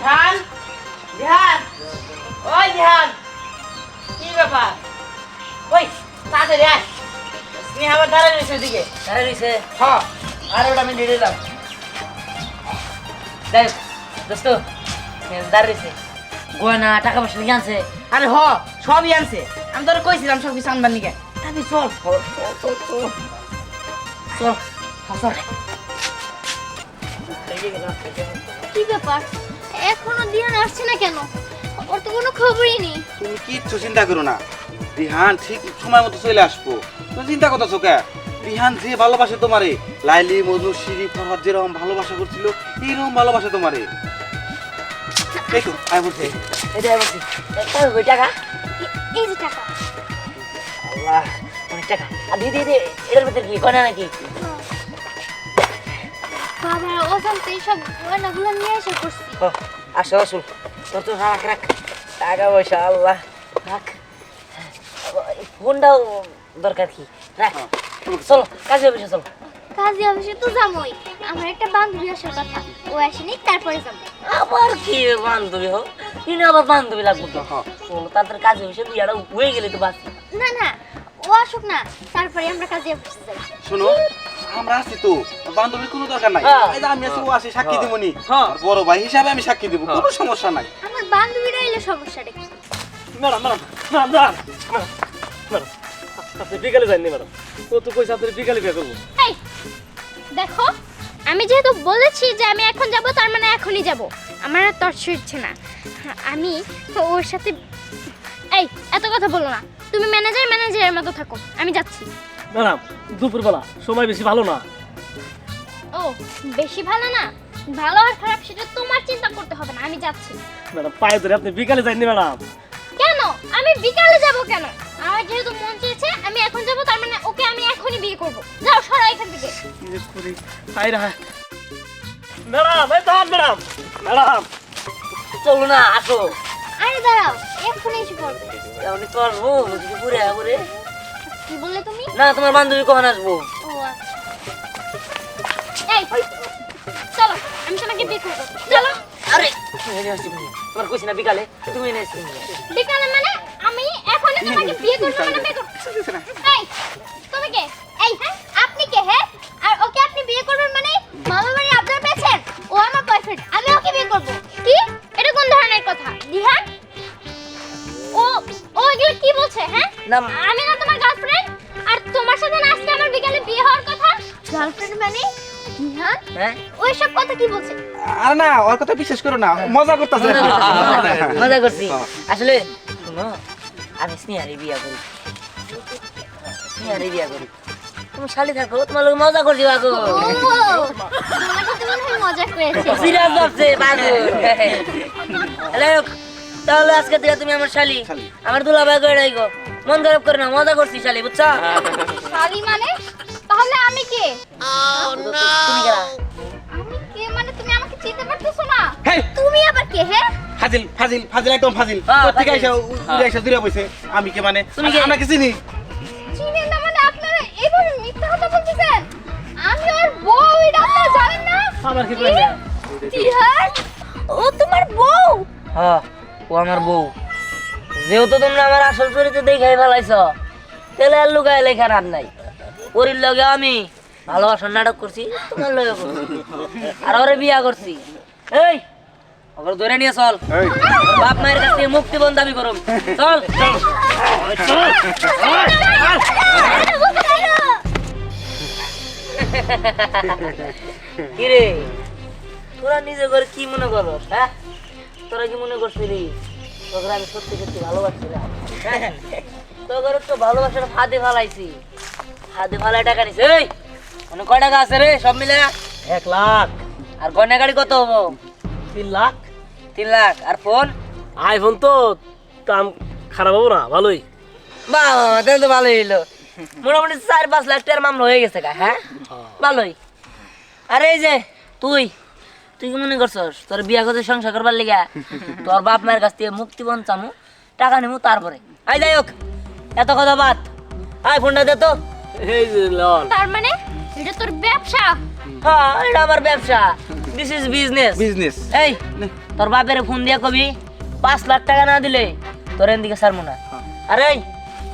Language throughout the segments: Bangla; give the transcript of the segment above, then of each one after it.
ধ্যান ধ্যান ওই ধ্যান কি ব্যাপার? ওই তাড়াতাড়ি আয়। স্নেহা আবার দাঁড়ায় রয়েছে ওদিকে। দাঁড়ায় রইছে হ আর ওটা আমি দিয়ে দিলাম দেখ দোস্ত দাঁড়ায় রইছে গয়না টাকা পয়সা নিয়ে আনছে। আরে হ সবই আনছে। আমি তোর কইছিলাম সব কিছু আনবার নিকে। তাবি চল। হ্যাঁ, চল। কি ব্যাপার? এখনও দিহান আসছে না কেন? ওর তো কোনো খবরই নেই। তুমি কিচ্ছু চিন্তা করো না। রিহান ঠিক সময় মতো চলে আসব। তুমি চিন্তা করতেছো কে? রিহান যে ভালোবাসে তোমারে লাইলি মজনু সিরি ফরহাদ যেরকম ভালোবাসা করছিল এইরকম ভালোবাসে তোমারে। তো আয় বলছে এই দেখ বলছি কই টাকা। এই যে টাকা। আল্লাহ অনেক টাকা। আর দিয়ে এটার ভিতরে কি? গয়না নাকি? বাবা অজান্তে গয়নাগুলো নিয়ে এসে করছি ও, আসো আসো। তোর তো রাখ রাখ। টাকা পয়সা আল্লাহ। রাখ। ফোনটাও দরকার কি? রাখ। চলো কাজে অফিসে চলো। কাজী অফিসে তো যাবোই আমার একটা বান্ধবী আসার কথা। ও আসেনি তারপরে যাব। আবার কি বান্ধবী হোক কিনে আবার বান্ধবী লাগবে তো চলো তাদের কাজে অফিসে বিয়াটা হয়ে গেলে তো বাঁচি। না না ও আসুক না। তারপরে আমরা কাজী অফিসে যাই। শোনো আমরা আছি তো বান্ধবীর কোনো দরকার নাই। হ্যাঁ। এই যে আমি আছি ও আসি সাক্ষী দিবনি হ্যাঁ। আর বড় ভাই হিসাবে আমি সাক্ষী দিব কোনো সমস্যা নাই। আমার বান্ধবীরা এলে সমস্যাটা কি madam madam madam madam madam আপনি বিকালে যাননি ম্যাডাম। ও তো কইছে আপনি বিকালে বিয়ে করব। দেখো আমি যেহেতু বলেছি যে আমি এখন যাব তার মানে এখনই যাব। আমার আর তর্স ইচ্ছে না। আমি ওর সাথে এই এত কথা বলো না। তুমি ম্যানেজার ম্যানেজারের মতো থাকো। আমি যাচ্ছি। ম্যাডাম দুপুরবেলা। সময় বেশি ভালো না। ও বেশি ভালো না? ভালো আর খারাপ সেটা তোমার চিন্তা করতে হবে না আমি যাচ্ছি। ম্যাডাম পায়ে ধরে আপনি বিকালে যাননি ম্যাডাম। কেন? আমি বিকালে যাব কেন? আমার যেহেতু মন চেয়েছে আমি এখন যাব তার মানে ওকে আমি এখনই বিয়ে করব। যাও সরা এখান থেকে। কি যে করি? রা ম্যাডাম এই দাঁড়ান ম্যাডাম। ম্যাডাম চলো না আসো। আরে দাঁড়াও এক্ষুনি এসে পড়বে এমনি করব বুঝলি পুরে পুরে কি বললে তুমি না তোমার বান্ধবী কখন আসব ও আচ্ছা এই চলো আমি তোমাকে বিয়ে করব চলো আরে এই যে আসছি ভাইয়া। তোমার কইছি না বিকালে তুমি এনে বিকালে মানে আমি এখনই তোমাকে বিয়ে করব মানে বিয়ে করব না। আমি না তোমার গার্লফ্রেন্ড আর তোমার সাথে না আজকে আমার বিকালে বিয়ে হওয়ার কথা? গার্লফ্রেন্ড মানে? হ্যাঁ? ওই কথা কি বলছে? আর না ওর কথা বিশ্বাস করো না মজা করতেছে। মজা করছি। আসলে শোনো আমি স্নেহারে বিয়া করি। স্নেহারে বিয়া করি। তুমি শালি থাকো তোমার লোক মজা করছি বাগো ও তোমার সাথে হয় মজা করেছে। সিরিয়াস ভাবছে বাগো তাহলে আজকে থেকে তুমি আমার শালি। আমার দুলা ভাই করে রাখো মন খারাপ করে না মজা করছি শালি বুঝছ? শালি মানে? তাহলে আমি কে? তুমি কেনা আমি কে মানে তুমি আমাকে চিনতে পারতেছো না? হেই! তুমি আবার কে হে? ফাজিল ফাজিল ফাজিল একদম ফাজিল। ফাজিল। এসে উড়ে এসে দূরে বসে আমি কে মানে? তুমি কে? আমাকে কি চিনি না মানে আপনারা এইভাবে মিথ্যা কথা বলতেছেন? আমি ওর বউ এটা আপনারা জানেন না? আমার কি কইলে তিহার ও তোমার বউ? হ্যাঁ ও আমার বউ। যেহেতু তোমরা আমার আসল চরিত্র দেখাই ফেলাইছ তাহলে আর লুকায় লেখা রাত নাই। ওরির লগে আমি ভালোবাসার নাটক করছি তোমার লগে আর ওরে বিয়া করছি। এই ওকে ধরে নিয়ে চল। বাপ মায়ের কাছ থেকে মুক্তি বন্ধ দাবি করুম। চল। কিরে তোরা নিজে করে কি মনে করো হ্যাঁ? তোরা কি মনে করছিলি? তোকে আমি সত্যি সত্যি ভালোবাসছিলাম। হ্যাঁ? তোকে তো ভালোবাসার ফাঁদে ফালাইছি। ফাঁদে ফালাই টাকা নিছে। এই মানে কয় টাকা আছে রে? সব মিলে? এক লাখ। আর গয়না গাড়ি কত হব? তিন লাখ। তিন লাখ। আর ফোন? আইফোন তো দাম খারাপ হব না ভালোই। বাহ তাহলে তো ভালোই হইল। মোটামুটি চার পাঁচ লাখ টাকার মামলা হয়ে গেছে গা হ্যাঁ। ভালোই। আরে এই যে তুই? তুই কি মনে করছস? তোর বিয়া করতে সংসার করবার লিগা? তোর বাপ মায়ের কাছ থেকে মুক্তি চামু টাকা নিমু তারপরে। আই যাই হোক এত কথা বাদ। আই ফোনটা দে তো। এই যে লল। তার মানে? এটা তোর ব্যবসা? হ্যাঁ এটা আমার ব্যবসা। দিস ইজ বিজনেস বিজনেস এই তোর বাপের ফোন দিয়া কবি পাঁচ লাখ টাকা না দিলে তোর এদিকে ছাড়বো না। আরে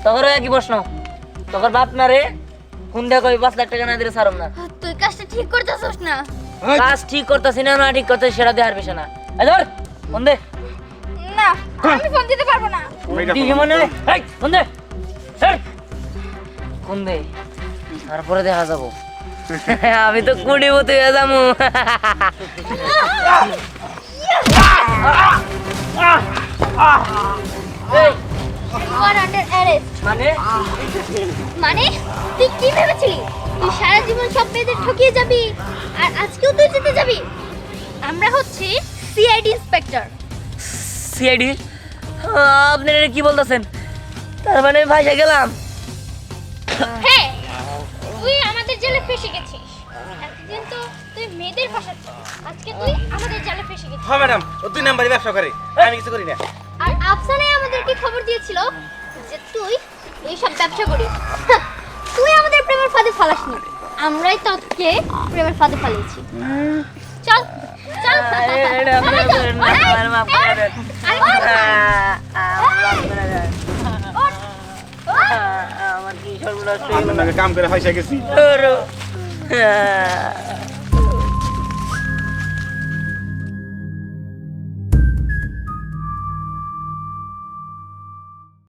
তোর কি প্রশ্ন। তোর বাপ না রে ফোন দিয়া কবি পাঁচ লাখ টাকা না দিলে ছাড়ব না। তুই কাজটা ঠিক করতেছস না। কাজ ঠিক করতেছি না না ঠিক করতেছি সেটা দেওয়ার বিষয় না। এই ধর ফোন দে। না আমি ফোন দিতে পারব না। মনে এই ফোন দে। ফোন দে। তারপরে দেখা যাব। আমি তো কুড়ি হয়ে যাব। মানে? মানে? তুই কি ভেবেছিলি? তুই সারা জীবন সব মেয়েদের ঠকিয়ে যাবি আর আজকেও তুই জিতে যাবি। আমরা হচ্ছি সিআইডি ইন্সপেক্টর সিআইডি আপনি এটা কি বলতেছেন? তার মানে ভাইসা গেলাম। হ্যাঁ তুই আমাদের জেলে ফেসে গেছিস। একদিন তো তুই মেয়েদের ফাঁসাচ্ছিস আজকে তুই আমাদের জেলে ফেসে গেছিস। হ্যাঁ ম্যাডাম ও দুই নাম্বারই ব্যবসা করে আমি কিছু করি না। আর আফসানাই আমাদেরকে খবর দিয়েছিল যে তুই এইসব ব্যবসা করিস। তুই আমাদের প্রেমের ফাঁদে ফালাসনি। আমরাই তোকে প্রেমের ফাঁদে ফালিয়েছি। চল চল আমার না। কি সর্বনাশ। কাম করে ফাইসা গেছি। ওরো।